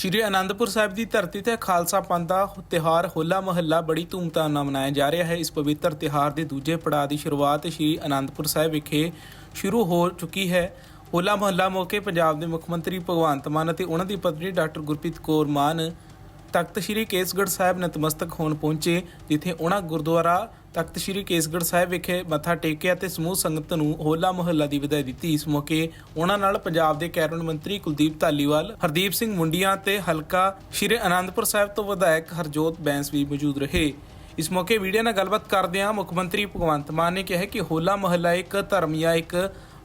ਸ਼੍ਰੀ ਅਨੰਦਪੁਰ ਸਾਹਿਬ ਦੀ ਧਰਤੀ ਤੇ ਖਾਲਸਾ ਪੰਥ ਦਾ ਤਿਹਾਰ ਹੋਲਾ ਮਹੱਲਾ ਬੜੀ ਧੂਮਧਾਮ ਨਾਲ ਮਨਾਇਆ ਜਾ ਰਿਹਾ ਹੈ। ਇਸ ਪਵਿੱਤਰ ਤਿਹਾਰ ਦੇ ਦੂਜੇ ਪੜਾਅ ਦੀ ਸ਼ੁਰੂਆਤ ਸ਼੍ਰੀ ਅਨੰਦਪੁਰ ਸਾਹਿਬ ਵਿਖੇ ਸ਼ੁਰੂ ਹੋ ਚੁੱਕੀ ਹੈ। ਹੋਲਾ ਮਹੱਲਾ ਮੌਕੇ ਪੰਜਾਬ ਦੇ ਮੁੱਖ ਮੰਤਰੀ ਭਗਵੰਤ ਮਾਨ ਅਤੇ ਉਹਨਾਂ ਦੀ ਪਤਨੀ ਡਾਕਟਰ ਗੁਰਪ੍ਰੀਤ ਕੌਰ ਮਾਨ ਤਖਤ ਸ੍ਰੀ ਕੇਸਗੜ੍ਹ ਸਾਹਿਬ ਨਤਮਸਤਕ ਹੋਣ ਪਹੁੰਚੇ, ਜਿੱਥੇ ਉਹਨਾਂ ਗੁਰਦੁਆਰਾ ਤਖਤ ਸ੍ਰੀ ਕੇਸਗੜ੍ਹ ਸਾਹਿਬ ਵਿਖੇ ਮੱਥਾ ਟੇਕਿਆ ਤੇ ਸਮੂਹ ਸੰਗਤ ਨੂੰ ਹੋਲਾ ਮੁਹੱਲਾ ਦੀ ਵਿਦਾਈ ਦਿੱਤੀ। ਇਸ ਮੌਕੇ ਉਹਨਾਂ ਨਾਲ ਪੰਜਾਬ ਦੇ ਕੈਬਨਿਟ ਮੰਤਰੀ ਕੁਲਦੀਪ ਧਾਲੀਵਾਲ, ਹਰਦੀਪ ਸਿੰਘ ਮੁੰਡੀਆਂ ਤੇ ਹਲਕਾ ਸ੍ਰੀ ਅਨੰਦਪੁਰ ਸਾਹਿਬ ਤੋਂ ਵਿਧਾਇਕ ਹਰਜੋਤ ਬੈਂਸ ਵੀ ਮੌਜੂਦ ਰਹੇ। ਇਸ ਮੌਕੇ ਵੀਡੀਓ ਨਾਲ ਗੱਲਬਾਤ ਕਰਦਿਆਂ ਮੁੱਖ ਮੰਤਰੀ ਭਗਵੰਤ ਮਾਨ ਨੇ ਕਿਹਾ ਕਿ ਹੋਲਾ ਮਹੱਲਾ ਇੱਕ ਧਰਮ ਜਾਂ ਇੱਕ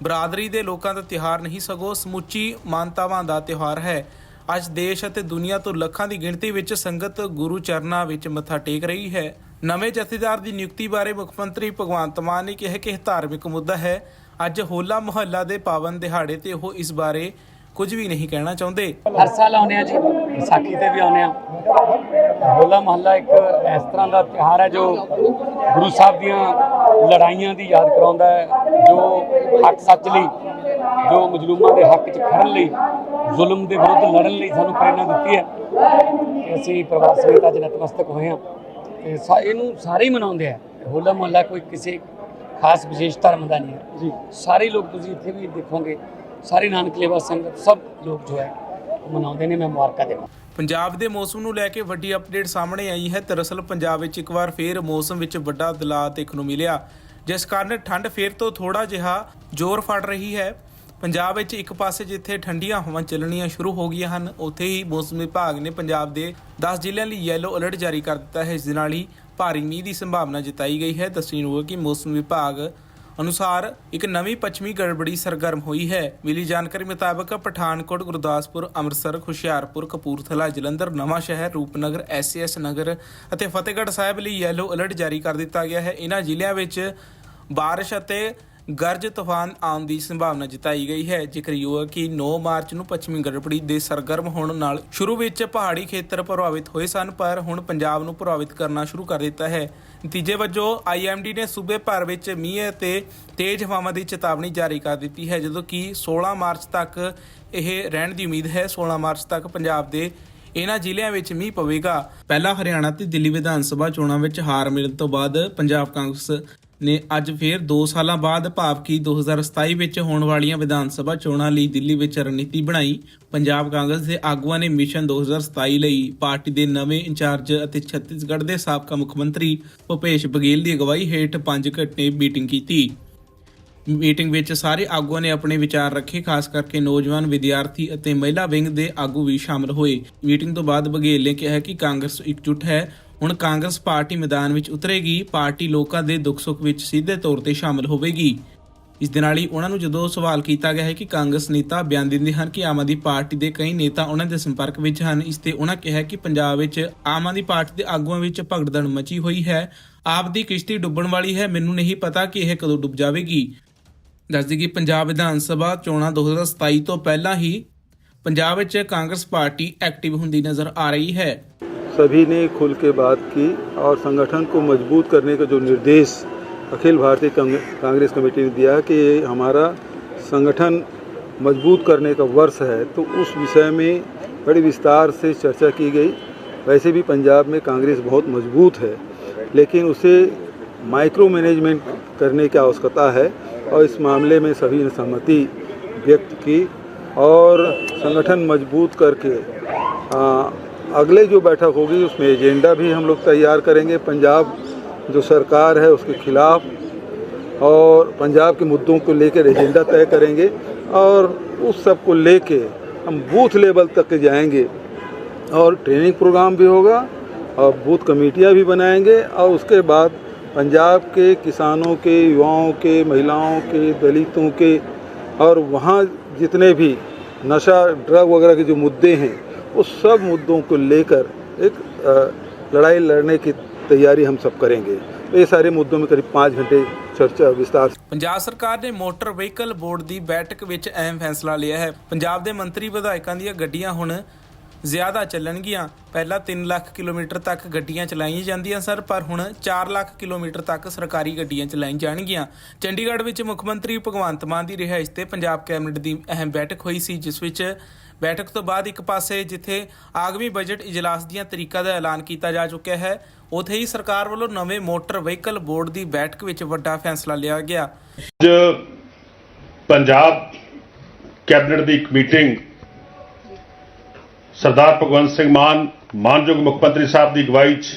ਬਰਾਦਰੀ ਦੇ ਲੋਕਾਂ ਦਾ ਤਿਉਹਾਰ ਨਹੀਂ, ਸਗੋਂ ਸਮੁੱਚੀ ਮਾਨਤਾਵਾਂ ਦਾ ਤਿਉਹਾਰ ਹੈ। ਅੱਜ ਦੇਸ਼ ਅਤੇ ਦੁਨੀਆ ਤੋਂ ਲੱਖਾਂ ਦੀ ਗਿਣਤੀ ਵਿੱਚ ਸੰਗਤ ਗੁਰੂ ਚਰਨਾਂ ਵਿੱਚ ਮੱਥਾ ਟੇਕ ਰਹੀ ਹੈ। ਨਵੇਂ ਜਥੇਦਾਰ ਦੀ ਨਿਯੁਕਤੀ ਬਾਰੇ ਮੁੱਖ ਮੰਤਰੀ ਭਗਵੰਤ ਮਾਨ ਨੇ ਕਿਹਾ ਕਿ ਇਹ ਧਾਰਮਿਕ ਮੁੱਦਾ ਹੈ। ਅੱਜ ਹੋਲਾ ਮੁਹੱਲਾ ਦੇ ਪਾਵਨ ਦਿਹਾੜੇ ਤੇ ਉਹ ਇਸ ਬਾਰੇ ਕੁਝ ਵੀ ਨਹੀਂ ਕਹਿਣਾ ਚਾਹੁੰਦੇ। ਹਰ ਸਾਲ ਆਉਂਦੇ ਆ ਜੀ, ਵਿਸਾਖੀ ਤੇ ਵੀ ਆਉਂਦੇ ਆ ਹੋਲਾ ਮਹੱਲਾ ਇੱਕ ਇਸ ਤਰ੍ਹਾਂ ਦਾ ਤਿਉਹਾਰ ਹੈ ਜੋ ਗੁਰੂ ਸਾਹਿਬ ਦੀਆਂ ਲੜਾਈਆਂ ਦੀ ਯਾਦ ਕਰਾਉਂਦਾ ਹੈ, ਜੋ ਹੱਕ ਸੱਚ ਲਈ ਜੋ ਮਜਲੂਮਾਂ ਦੇ ਹੱਕ 'ਚ ਖੜਨ ਲਈ ਜ਼ੁਲਮ ਦੇ ਵਿਰੁੱਧ ਲੜਨ ਲਈ ਸਾਨੂੰ ਪ੍ਰੇਰਣਾ ਦਿੱਤੀ ਹੈ ਅਸੀਂ ਪਰਿਵਾਰ ਸਮੇਤ ਅੱਜ ਨਤਮਸਤਕ ਹੋਏ ਹਾਂ। ਤੇ ਇਹਨੂੰ ਸਾਰੇ ਹੀ ਮਨਾਉਂਦੇ ਆ। ਹੋਲਾ ਮਹੱਲਾ ਕੋਈ ਕਿਸੇ ਖਾਸ ਵਿਸ਼ੇਸ਼ ਧਰਮ ਦਾ ਨਹੀਂ ਹੈ। ਜੀ। ਸਾਰੇ ਲੋਕ ਤੁਸੀਂ ਇੱਥੇ ਵੀ ਦੇਖੋਗੇ ਸਾਰੇ ਨਾਨਕ ਲੇਵਾ ਸੰਗਤ ਸਭ ਲੋਕ ਜੋ ਹੈ ਮਨਾਉਂਦੇ ਨੇ ਮੈਂ ਮੁਬਾਰਕਾਂ ਦੇਵਾਂ। ਪੰਜਾਬ ਦੇ ਮੌਸਮ ਨੂੰ ਲੈ ਕੇ ਵੱਡੀ ਅਪਡੇਟ ਸਾਹਮਣੇ ਆਈ ਹੈ। ਦਰਅਸਲ ਪੰਜਾਬ ਵਿੱਚ ਇੱਕ ਵਾਰ ਫੇਰ ਮੌਸਮ ਵਿੱਚ ਵੱਡਾ ਬਦਲਾਅ ਦੇਖਣ ਨੂੰ ਮਿਲਿਆ। ਜਿਸ ਕਾਰਨ ਠੰਡ ਫੇਰ ਤੋਂ ਥੋੜਾ ਜਿਹਾ ਜ਼ੋਰ ਫੜ ਰਹੀ ਹੈ। ਪੰਜਾਬ ਵਿੱਚ ਇੱਕ ਪਾਸੇ ਜਿੱਥੇ ਠੰਡੀਆਂ ਹਵਾਵਾਂ ਚੱਲਣੀਆਂ ਸ਼ੁਰੂ ਹੋ ਗਈਆਂ ਹਨ, ਉੱਥੇ ਹੀ ਮੌਸਮ ਵਿਭਾਗ ਨੇ ਪੰਜਾਬ ਦੇ 10 ਜ਼ਿਲ੍ਹਿਆਂ ਲਈ ਯੈਲੋ ਅਲਰਟ ਜਾਰੀ ਕਰ ਦਿੱਤਾ ਹੈ ਇਸ ਦੇ ਨਾਲ ਹੀ ਭਾਰੀ ਮੀਂਹ ਦੀ ਸੰਭਾਵਨਾ ਜਤਾਈ ਗਈ ਹੈ। ਦੱਸਣਯੋਗ ਹੈ ਕਿ ਮੌਸਮ ਵਿਭਾਗ ਅਨੁਸਾਰ ਇੱਕ ਨਵੀਂ ਪੱਛਮੀ ਗੜਬੜੀ ਸਰਗਰਮ ਹੋਈ ਹੈ। ਮਿਲੀ ਜਾਣਕਾਰੀ ਮੁਤਾਬਕ ਪਠਾਨਕੋਟ, ਗੁਰਦਾਸਪੁਰ, ਅੰਮ੍ਰਿਤਸਰ, ਹੁਸ਼ਿਆਰਪੁਰ, ਕਪੂਰਥਲਾ, ਜਲੰਧਰ, ਨਵਾਂ ਸ਼ਹਿਰ, ਰੂਪਨਗਰ, ਐਸਐਸ ਨਗਰ ਅਤੇ ਫਤਿਹਗੜ੍ਹ ਸਾਹਿਬ ਲਈ ਯੈਲੋ ਅਲਰਟ ਜਾਰੀ ਕਰ ਦਿੱਤਾ ਗਿਆ ਹੈ। ਇਹਨਾਂ ਜ਼ਿਲ੍ਹਿਆਂ ਵਿੱਚ ਬਾਰਿਸ਼ ਅਤੇ ਗਰਜ ਤੂਫਾਨ ਆਉਣ ਦੀ ਸੰਭਾਵਨਾ ਜਤਾਈ ਗਈ ਹੈ। ਜ਼ਿਕਰਯੋਗ ਹੈ ਕਿ 9 ਮਾਰਚ ਨੂੰ ਪੱਛਮੀ ਗੜਬੜੀ ਦੇ ਸਰਗਰਮ ਹੋਣ ਨਾਲ ਸ਼ੁਰੂ ਵਿੱਚ ਪਹਾੜੀ ਖੇਤਰ ਪ੍ਰਭਾਵਿਤ ਹੋਏ ਸਨ, ਪਰ ਹੁਣ ਪੰਜਾਬ ਨੂੰ ਪ੍ਰਭਾਵਿਤ ਕਰਨਾ ਸ਼ੁਰੂ ਕਰ ਦਿੱਤਾ ਹੈ। ਨਤੀਜੇ ਵਜੋਂ ਆਈਐਮਡੀ ਨੇ ਸੂਬੇ ਭਰ ਵਿੱਚ ਮੀਂਹ ਅਤੇ ਤੇਜ਼ ਹਵਾਵਾਂ ਦੀ ਚੇਤਾਵਨੀ ਜਾਰੀ ਕਰ ਦਿੱਤੀ ਹੈ, ਜਦੋਂ ਕਿ 16 ਮਾਰਚ ਤੱਕ ਇਹ ਰਹਿਣ ਦੀ ਉਮੀਦ ਹੈ। 16 ਮਾਰਚ ਤੱਕ ਪੰਜਾਬ ਦੇ ਇਹਨਾਂ ਜ਼ਿਲ੍ਹਿਆਂ ਵਿੱਚ ਮੀਂਹ ਪਵੇਗਾ। ਪਹਿਲਾਂ ਹਰਿਆਣਾ ਤੇ ਦਿੱਲੀ ਵਿਧਾਨ ਸਭਾ ਚੋਣਾਂ ਵਿੱਚ ਹਾਰ ਮਿਲਣ ਤੋਂ ਬਾਅਦ ਪੰਜਾਬ ਕਾਂਗਰਸ ਨੇ ਅੱਜ ਫੇਰ 2 ਸਾਲਾਂ ਬਾਅਦ ਭਾਵ ਕਿ 2027 ਵਿੱਚ ਹੋਣ ਵਾਲੀਆਂ ਵਿਧਾਨ ਸਭਾ ਚੋਣਾਂ ਲਈ ਦਿੱਲੀ ਵਿੱਚ ਰਣਨੀਤੀ ਬਣਾਈ। ਪੰਜਾਬ ਕਾਂਗਰਸ ਦੇ ਆਗੂਆਂ ਨੇ ਮਿਸ਼ਨ 2027 ਲਈ ਪਾਰਟੀ ਦੇ ਨਵੇਂ ਇੰਚਾਰਜ ਅਤੇ ਛੱਤੀਸਗੜ੍ਹ ਦੇ ਸਾਬਕਾ ਮੁੱਖ ਮੰਤਰੀ ਭੁਪੇਸ਼ ਬਘੇਲ ਦੀ ਅਗਵਾਈ ਹੇਠ ਪੰਜ ਘੰਟੇ ਮੀਟਿੰਗ ਕੀਤੀ। ਮੀਟਿੰਗ ਵਿੱਚ ਸਾਰੇ ਆਗੂਆਂ ਨੇ ਆਪਣੇ ਵਿਚਾਰ ਰੱਖੇ, ਖਾਸ ਕਰਕੇ ਨੌਜਵਾਨ ਵਿਦਿਆਰਥੀ ਅਤੇ ਮਹਿਲਾ ਵਿੰਗ ਦੇ ਆਗੂ ਵੀ ਸ਼ਾਮਲ ਹੋਏ। ਮੀਟਿੰਗ ਤੋਂ ਬਾਅਦ ਬਘੇਲ ਨੇ ਕਿਹਾ ਕਿ ਕਾਂਗਰਸ ਇਕਜੁੱਟ ਹੈ। ਹੁਣ ਕਾਂਗਰਸ ਪਾਰਟੀ ਮੈਦਾਨ ਵਿੱਚ ਉਤਰੇਗੀ, ਪਾਰਟੀ ਲੋਕਾਂ ਦੇ ਦੁੱਖ ਸੁੱਖ ਵਿੱਚ ਸਿੱਧੇ ਤੌਰ ਤੇ ਸ਼ਾਮਲ ਹੋਵੇਗੀ। ਇਸ ਦੇ ਨਾਲ ਹੀ ਉਹਨਾਂ ਨੂੰ ਜਦੋਂ ਸਵਾਲ ਕੀਤਾ ਗਿਆ ਹੈ ਕਿ ਕਾਂਗਰਸ ਨੇਤਾ ਬਿਆਨ ਦਿੰਦੇ ਹਨ ਕਿ ਆਮ ਆਦਮੀ ਪਾਰਟੀ ਦੇ ਕਈ ਨੇਤਾ ਉਹਨਾਂ ਦੇ ਸੰਪਰਕ ਵਿੱਚ ਹਨ, ਇਸ ਤੇ ਉਹਨਾਂ ਕਿਹਾ ਕਿ ਪੰਜਾਬ ਵਿੱਚ ਆਮ ਆਦਮੀ ਪਾਰਟੀ ਦੇ ਆਗੂਆਂ ਵਿੱਚ ਭਗਦੜ ਮਚੀ ਹੋਈ ਹੈ। ਆਪ ਦੀ ਕਿਸ਼ਤੀ ਡੁੱਬਣ ਵਾਲੀ ਹੈ, ਮੈਨੂੰ ਨਹੀਂ ਪਤਾ ਕਿ ਇਹ ਕਦੋਂ ਡੁੱਬ ਜਾਵੇਗੀ। ਦੱਸਦੀ ਕਿ ਪੰਜਾਬ ਵਿਧਾਨ ਸਭਾ ਚੋਣਾਂ 2027 ਤੋਂ ਪਹਿਲਾਂ ਹੀ ਪੰਜਾਬ ਵਿੱਚ ਕਾਂਗਰਸ ਪਾਰਟੀ ਐਕਟਿਵ ਹੁੰਦੀ ਨਜ਼ਰ ਆ ਰਹੀ ਹੈ सभी ने खुल के बात की और संगठन को मजबूत करने का जो निर्देश अखिल भारतीय कांग- कांग्रेस कमेटी ने दिया कि हमारा संगठन मजबूत करने का वर्ष है तो उस विषय में बड़े विस्तार से चर्चा की गई वैसे भी पंजाब में कांग्रेस बहुत मजबूत है लेकिन उसे माइक्रो मैनेजमेंट करने की आवश्यकता है और इस मामले में सभी ने सहमति व्यक्त की और संगठन मज़बूत करके आ, अगले जो बैठक होगी उसमें एजेंडा भी हम लोग तैयार करेंगे। पंजाब जो सरकार है उसके खिलाफ और पंजाब के मुद्दों को लेकर एजेंडा तय करेंगे और उस सबको लेके हम बूथ लेवल तक के जाएँगे और ट्रेनिंग प्रोग्राम भी होगा और बूथ कमेटियाँ भी बनाएँगे और उसके बाद पंजाब के किसानों के युवाओं के महिलाओं के दलितों के और वहाँ जितने भी नशा ड्रग वगैरह के जो मुद्दे हैं उस सब मुद्दों को लेकर एक अ, लड़ाई लड़ने की तैयारी हम सब करेंगे तो ये सारे मुद्दों में करीब पाँच घंटे चर्चा विस्तार से ਪੰਜਾਬ ਸਰਕਾਰ ਨੇ ਮੋਟਰ ਵਹੀਕਲ ਬੋਰਡ ਦੀ ਬੈਠਕ ਵਿੱਚ ਅਹਿਮ ਫੈਸਲਾ ਲਿਆ ਹੈ ਪੰਜਾਬ ਦੇ ਮੰਤਰੀ ਵਿਧਾਇਕਾਂ ਦੀਆਂ ਗੱਡੀਆਂ ਹੁਣ ਜ਼ਿਆਦਾ ਚੱਲਣਗੀਆਂ। ਪਹਿਲਾਂ 3 ਲੱਖ ਕਿਲੋਮੀਟਰ ਤੱਕ ਗੱਡੀਆਂ ਚਲਾਈਆਂ ਜਾਂਦੀਆਂ ਸਰ ਪਰ ਹੁਣ 4 ਲੱਖ ਕਿਲੋਮੀਟਰ ਤੱਕ ਸਰਕਾਰੀ ਗੱਡੀਆਂ ਚਲਾਈਆਂ ਜਾਣਗੀਆਂ। ਚੰਡੀਗੜ੍ਹ ਵਿੱਚ ਮੁੱਖ ਮੰਤਰੀ ਭਗਵੰਤ ਮਾਨ ਦੀ ਰਿਹਾਇਸ਼ ਤੇ ਪੰਜਾਬ ਕੈਬਨਿਟ ਦੀ ਅਹਿਮ ਬੈਠਕ ਹੋਈ ਸੀ, ਜਿਸ ਵਿੱਚ ਬੈਠਕ ਤੋਂ ਬਾਅਦ ਇੱਕ ਪਾਸੇ ਜਿੱਥੇ ਆਗਮੀ ਬਜਟ ਇਜਲਾਸ ਦੀਆਂ ਤਰੀਕਾਂ ਦਾ ਐਲਾਨ ਕੀਤਾ ਜਾ ਚੁੱਕਿਆ ਹੈ, ਉਥੇ ਹੀ ਸਰਕਾਰ ਵੱਲੋਂ ਨਵੇਂ ਮੋਟਰ ਵਹੀਕਲ ਬੋਰਡ ਦੀ ਬੈਠਕ ਵਿੱਚ ਵੱਡਾ ਫੈਸਲਾ ਲਿਆ ਗਿਆ। ਅੱਜ ਪੰਜਾਬ ਕੈਬਨਿਟ ਦੀ ਇੱਕ ਮੀਟਿੰਗ ਸਰਦਾਰ ਭਗਵੰਤ ਸਿੰਘ ਮਾਨ, ਮਾਨਯੋਗ ਮੁੱਖ ਮੰਤਰੀ ਸਾਹਿਬ ਦੀ ਅਗਵਾਈ 'ਚ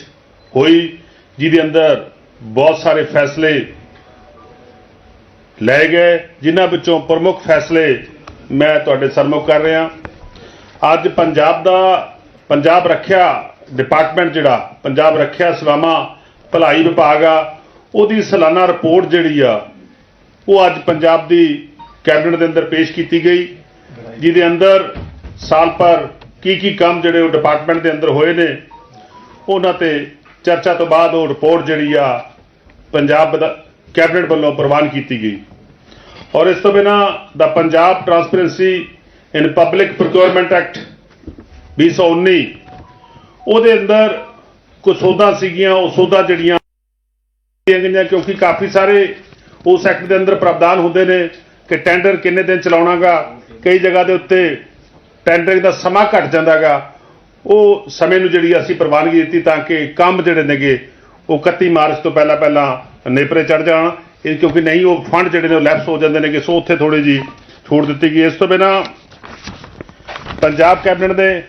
ਹੋਈ, ਜਿਹਦੇ ਅੰਦਰ ਬਹੁਤ ਸਾਰੇ ਫੈਸਲੇ ਲਏ ਗਏ, ਜਿਨ੍ਹਾਂ ਵਿੱਚੋਂ ਪ੍ਰਮੁੱਖ ਫੈਸਲੇ ਮੈਂ ਤੁਹਾਡੇ ਸਾਹਮਣੇ ਕਰ ਰਿਹਾ। ਅੱਜ ਪੰਜਾਬ ਦਾ, ਪੰਜਾਬ ਰੱਖਿਆ ਡਿਪਾਰਟਮੈਂਟ ਜਿਹੜਾ, ਪੰਜਾਬ ਰੱਖਿਆ ਸੇਵਾਵਾਂ ਭਲਾਈ ਵਿਭਾਗ ਆ, ਉਹਦੀ ਸਾਲਾਨਾ ਰਿਪੋਰਟ ਜਿਹੜੀ ਆ, ਉਹ ਅੱਜ ਪੰਜਾਬ ਦੀ ਕੈਬਨਿਟ ਦੇ ਅੰਦਰ ਪੇਸ਼ ਕੀਤੀ ਗਈ, ਜਿਹਦੇ ਅੰਦਰ ਸਾਲ ਪਰ ਕੀ ਕੀ ਕੰਮ ਜਿਹੜੇ ਉਹ ਡਿਪਾਰਟਮੈਂਟ ਦੇ ਅੰਦਰ ਹੋਏ ਨੇ, ਉਹਨਾਂ ਤੇ ਚਰਚਾ ਤੋਂ ਬਾਅਦ ਉਹ ਰਿਪੋਰਟ ਜਿਹੜੀ ਆ ਪੰਜਾਬ ਦਾ ਕੈਬਨਿਟ ਵੱਲੋਂ ਪ੍ਰਵਾਨ ਕੀਤੀ ਗਈ। ਔਰ ਇਸ ਤੋਂ ਬਿਨਾ ਦਾ Punjab transparency in public procurement act 2019 ਉਹਦੇ ਅੰਦਰ ਕੁਝ ਸੋਧਾਂ ਸੀਗੀਆਂ, ਉਹ ਸੋਧਾਂ ਜਿਹੜੀਆਂ ਗਈਆਂ ਕਿਉਂਕਿ ਕਾਫੀ ਸਾਰੇ ਉਸ ਐਕਟ ਦੇ ਅੰਦਰ ਪ੍ਰਾਵਧਾਨ ਹੁੰਦੇ ਨੇ ਕਿ ਟੈਂਡਰ ਕਿੰਨੇ ਦਿਨ ਚਲਾਉਣਾਗਾ, ਕਈ ਜਗ੍ਹਾ ਦੇ ਉੱਤੇ ਟੈਂਡਰਿੰਗ ਦਾ ਸਮਾਂ ਘਟ ਜਾਂਦਾਗਾ, ਉਹ ਸਮੇਂ ਨੂੰ ਜਿਹੜੀ ਅਸੀਂ ਪ੍ਰਵਾਨਗੀ ਦਿੱਤੀ ਤਾਂ ਕਿ ਕੰਮ ਜਿਹੜੇ ਨੇਗੇ, ਉਹ 31 ਮਾਰਚ ਤੋਂ ਪਹਿਲਾਂ ਪਹਿਲਾਂ ਨੇਪਰੇ ਚੜ ਜਾਣ। ਇਹ ਕਿਉਂਕਿ ਨਹੀਂ, ਉਹ ਫੰਡ ਜਿਹੜੇ ਨੇ ਉਹ ਲੈਪਸ ਹੋ ਜਾਂਦੇ ਨੇ ਕਿ ਸੋ ਉੱਥੇ ਥੋੜੀ ਜੀ ਛੂਟ ਦਿੱਤੀ ਗਈ ਇਸ ਤੋਂ ਬਿਨਾ ਪੰਜਾਬ ਕੈਬਨਿਟ ਨੇ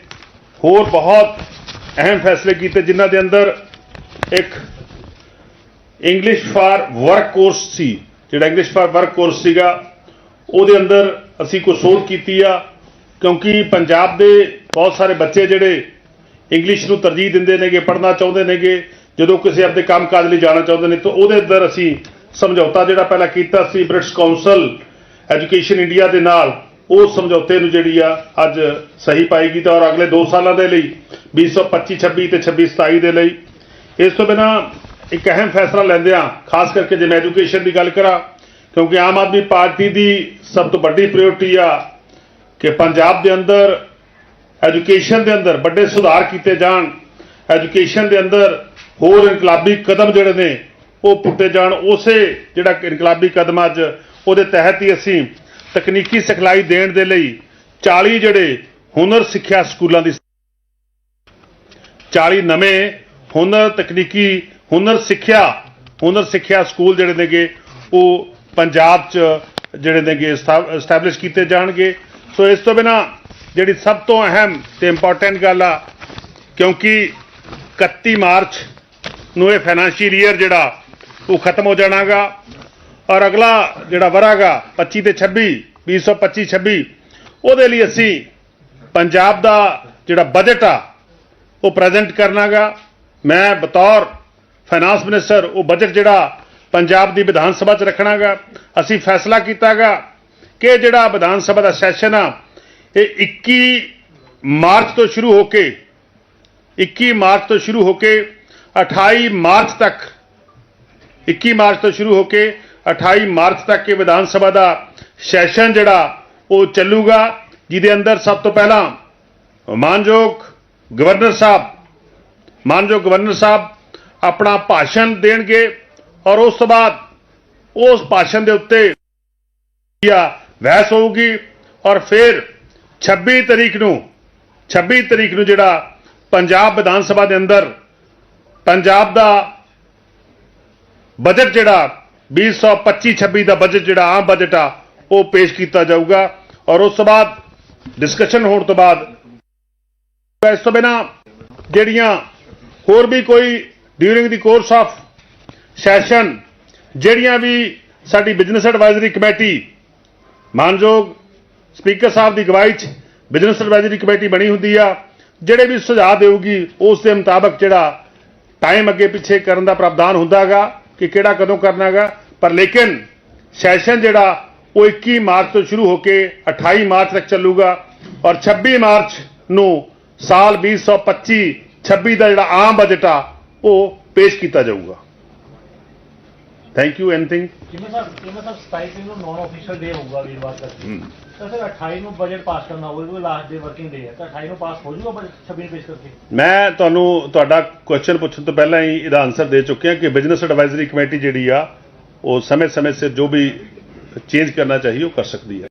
ਹੋਰ ਬਹੁਤ ਅਹਿਮ ਫੈਸਲੇ ਕੀਤੇ, ਜਿਨ੍ਹਾਂ ਦੇ ਅੰਦਰ ਇੱਕ ਇੰਗਲਿਸ਼ ਫਾਰ ਵਰਕ ਕੋਰਸ ਸੀ। ਜਿਹੜਾ ਇੰਗਲਿਸ਼ ਫਾਰ ਵਰਕ ਕੋਰਸ ਸੀਗਾ, ਉਹਦੇ ਅੰਦਰ ਅਸੀਂ ਕੁਝ ਸੋਧ ਕੀਤੀ ਆ। ਕਿਉਂਕਿ ਪੰਜਾਬ ਦੇ ਬਹੁਤ ਸਾਰੇ ਬੱਚੇ ਜਿਹੜੇ ਇੰਗਲਿਸ਼ ਨੂੰ ਤਰਜੀਹ ਦਿੰਦੇ ਨੇਗੇ, ਪੜ੍ਹਨਾ ਚਾਹੁੰਦੇ ਨੇਗੇ, ਜਦੋਂ ਕਿਸੇ ਆਪਣੇ ਕੰਮਕਾਜ ਲਈ ਜਾਣਾ ਚਾਹੁੰਦੇ ਨੇ, ਤਾਂ ਉਹਦੇ ਅੰਦਰ ਅਸੀਂ ਸਮਝੌਤਾ ਜਿਹੜਾ ਪਹਿਲਾਂ ਕੀਤਾ ਸੀ ਬ੍ਰਿਟਿਸ਼ ਕਾਉਂਸਲ ਐਜੂਕੇਸ਼ਨ ਇੰਡੀਆ ਦੇ ਨਾਲ, ਉਹ ਸਮਝੌਤੇ ਨੂੰ ਜਿਹੜੀ ਆ ਅੱਜ ਸਹੀ ਪਾਈ ਗਈ ਤਾਂ ਔਰ ਅਗਲੇ 2 ਸਾਲਾਂ ਦੇ ਲਈ 2025 26 ਤੇ 26 27 ਦੇ ਲਈ। ਇਸ ਤੋਂ ਬਿਨਾ ਇੱਕ ਅਹਿਮ ਫੈਸਲਾ ਲੈਂਦੇ ਆ ਖਾਸ ਕਰਕੇ ਜੇ ਮੈਂ ਐਜੂਕੇਸ਼ਨ ਦੀ ਗੱਲ ਕਰਾਂ, ਕਿਉਂਕਿ ਆਮ ਆਦਮੀ ਪਾਰਟੀ ਦੀ ਸਭ ਤੋਂ ਵੱਡੀ ਪ੍ਰਾਇੋਰਟੀ ਆ ਕਿ ਪੰਜਾਬ ਦੇ ਅੰਦਰ ਐਜੂਕੇਸ਼ਨ ਦੇ ਅੰਦਰ ਵੱਡੇ ਸੁਧਾਰ ਕੀਤੇ ਜਾਣ, ਐਜੂਕੇਸ਼ਨ ਦੇ ਅੰਦਰ ਹੋਰ ਇਨਕਲਾਬੀ ਕਦਮ ਜਿਹੜੇ ਨੇ ਉਹ ਪੁੱਟੇ ਜਾਣ, ਉਸੇ ਜਿਹੜਾ ਇਨਕਲਾਬੀ ਕਦਮ ਅੱਜ ਉਹਦੇ ਤਹਿਤ ਹੀ ਅਸੀਂ ਤਕਨੀਕੀ ਸਿਖਲਾਈ ਦੇਣ ਦੇ ਲਈ 40 ਜਿਹੜੇ ਹੁਨਰ ਸਿੱਖਿਆ ਸਕੂਲਾਂ ਦੀ 40 ਨਵੇਂ ਹੁਨਰ, ਤਕਨੀਕੀ ਹੁਨਰ ਸਿੱਖਿਆ ਹੁਨਰ ਸਿੱਖਿਆ ਸਕੂਲ ਜਿਹੜੇ ਨੇਗੇ, ਉਹ ਪੰਜਾਬ 'ਚ ਜਿਹੜੇ ਨੇਗੇ ਐਸਟੈਬਲਿਸ਼ ਕੀਤੇ ਜਾਣਗੇ। ਸੋ ਇਸ ਤੋਂ ਬਿਨਾ ਜਿਹੜੀ ਸਭ ਤੋਂ ਅਹਿਮ ਤੇ ਇੰਪੋਰਟੈਂਟ ਗੱਲ ਆ, ਕਿਉਂਕਿ 31 ਮਾਰਚ ਨੂੰ ਇਹ ਫਾਈਨੈਂਸ਼ੀਅਲ ਈਅਰ ਜਿਹੜਾ, ਉਹ ਖਤਮ ਹੋ ਜਾਣਾਗਾ ਔਰ ਅਗਲਾ ਜਿਹੜਾ ਵਰਾਗਾ 25 ਤੇ 26 2025 26 ਉਹਦੇ ਲਈ ਅਸੀਂ ਪੰਜਾਬ ਦਾ ਜਿਹੜਾ ਬਜਟ ਆ, ਉਹ ਪ੍ਰੈਜ਼ੈਂਟ ਕਰਨਾਗਾ। ਮੈਂ ਬਤੌਰ ਫਾਈਨਾਂਸ ਮਿਨਿਸਟਰ ਉਹ ਬਜਟ ਜਿਹੜਾ ਪੰਜਾਬ ਦੀ ਵਿਧਾਨ ਸਭਾ 'ਚ ਰੱਖਣਾਗਾ। ਅਸੀਂ ਫੈਸਲਾ ਕੀਤਾਗਾ ਕਿ ਜਿਹੜਾ ਵਿਧਾਨ ਸਭਾ ਦਾ ਸੈਸ਼ਨ ਆ, ਇਹ 21 ਮਾਰਚ ਤੋਂ ਸ਼ੁਰੂ ਹੋ ਕੇ 21 ਮਾਰਚ ਤੋਂ ਸ਼ੁਰੂ ਹੋ ਕੇ 28 ਮਾਰਚ ਤੱਕ 21 ਮਾਰਚ ਤੋਂ ਸ਼ੁਰੂ ਹੋ ਕੇ 28 ਮਾਰਚ ਤੱਕ ਇਹ ਵਿਧਾਨ ਸਭਾ ਦਾ ਸੈਸ਼ਨ ਜਿਹੜਾ, ਉਹ ਚੱਲੂਗਾ। ਜਿਹਦੇ ਅੰਦਰ ਸਭ ਤੋਂ ਪਹਿਲਾਂ ਮਾਨਯੋਗ ਗਵਰਨਰ ਸਾਹਿਬ, ਮਾਨਯੋਗ ਗਵਰਨਰ ਸਾਹਿਬ ਆਪਣਾ ਭਾਸ਼ਣ ਦੇਣਗੇ ਔਰ ਉਸ ਤੋਂ ਬਾਅਦ ਉਸ ਭਾਸ਼ਣ ਦੇ ਉੱਤੇ ਬਹਿਸ ਹੋਊਗੀ ਔਰ ਫਿਰ 26 ਤਰੀਕ ਨੂੰ 26 ਤਰੀਕ ਨੂੰ ਜਿਹੜਾ ਪੰਜਾਬ ਵਿਧਾਨ ਸਭਾ ਦੇ ਅੰਦਰ ਪੰਜਾਬ ਦਾ ਬਜਟ ਜਿਹੜਾ 2025 26 ਦਾ ਬਜਟ ਜਿਹੜਾ ਆਮ ਬਜਟ ਆ, ਉਹ ਪੇਸ਼ ਕੀਤਾ ਜਾਊਗਾ ਔਰ ਉਸ ਤੋਂ ਬਾਅਦ ਡਿਸਕਸ਼ਨ ਹੋਣ ਤੋਂ ਬਾਅਦ ਇਸ ਤੋਂ ਬਿਨਾ ਜਿਹੜੀਆਂ ਹੋਰ ਵੀ ਕੋਈ during the course of session ਜਿਹੜੀਆਂ ਵੀ ਸਾਡੀ ਬਿਜ਼ਨਸ ਐਡਵਾਈਜ਼ਰੀ ਕਮੇਟੀ ਮਾਨਯੋਗ ਸਪੀਕਰ ਸਾਹਿਬ ਦੀ ਅਗਵਾਈ 'ਚ ਬਿਜ਼ਨਸ ਐਡਵਾਈਜ਼ਰੀ ਕਮੇਟੀ ਬਣੀ ਹੁੰਦੀ ਆ, ਜਿਹੜੇ ਵੀ ਸੁਝਾਅ ਦੇਊਗੀ, ਉਸ ਦੇ ਮੁਤਾਬਕ ਜਿਹੜਾ ਟਾਈਮ ਅੱਗੇ ਪਿੱਛੇ ਕਰਨ ਦਾ ਪ੍ਰਾਵਧਾਨ ਹੁੰਦਾਗਾ, ਕਿ ਕਿਹੜਾ ਕਦੋਂ ਕਰਨਾਗਾ ਪਰ ਲੇਕਿਨ ਸੈਸ਼ਨ ਜਿਹੜਾ, ਉਹ 21 ਮਾਰਚ ਤੋਂ ਸ਼ੁਰੂ ਹੋ ਕੇ 28 ਮਾਰਚ ਤੱਕ ਚੱਲੂਗਾ ਔਰ 26 ਮਾਰਚ ਨੂੰ ਸਾਲ 2025 26 ਦਾ ਜਿਹੜਾ ਆਮ ਬਜਟ ਆ, ਉਹ ਪੇਸ਼ ਕੀਤਾ ਜਾਊਗਾ। ਥੈਂਕ ਯੂ ਐਨੀਥਿੰਗ ਜਿਵੇਂ ਸਰ ਜਿਵੇਂ ਸਰ 27 ਤਰੀਕ ਨੂੰ ਨੌਨ ਆਫੀਸ਼ੀਅਲ ਡੇ ਹੋਊਗਾ ਵੀਰਵਾਰ ਕਰਕੇ ਤਾਂ ਸਰ 28 ਨੂੰ ਬਜਟ ਪਾਸ ਕਰਨਾ ਉਹ ਲਾਸਟ ਡੇ ਵਰਕਿੰਗ ਡੇ ਹੈ। ਤਾਂ 28 ਨੂੰ ਪਾਸ ਹੋ ਜਾਊਗਾ ਬਜਟ 26 ਨੂੰ ਪੇਸ਼ ਕਰਕੇ? ਮੈਂ ਤੁਹਾਨੂੰ ਤੁਹਾਡਾ ਕੁਐਸਚਨ ਪੁੱਛਣ ਤੋਂ ਪਹਿਲਾਂ ਹੀ ਇਹਦਾ ਆਨਸਰ ਦੇ ਚੁੱਕਿਆ ਕਿ ਬਿਜ਼ਨਸ ਐਡਵਾਈਜ਼ਰੀ ਕਮੇਟੀ ਜਿਹੜੀ ਆ ਉਹ ਸਮੇਂ-ਸਮੇਂ ਸਿਰ ਜੋ ਵੀ ਚੇਂਜ ਕਰਨਾ ਚਾਹੀਏ ਉਹ ਕਰ ਸਕਦੀ ਹੈ।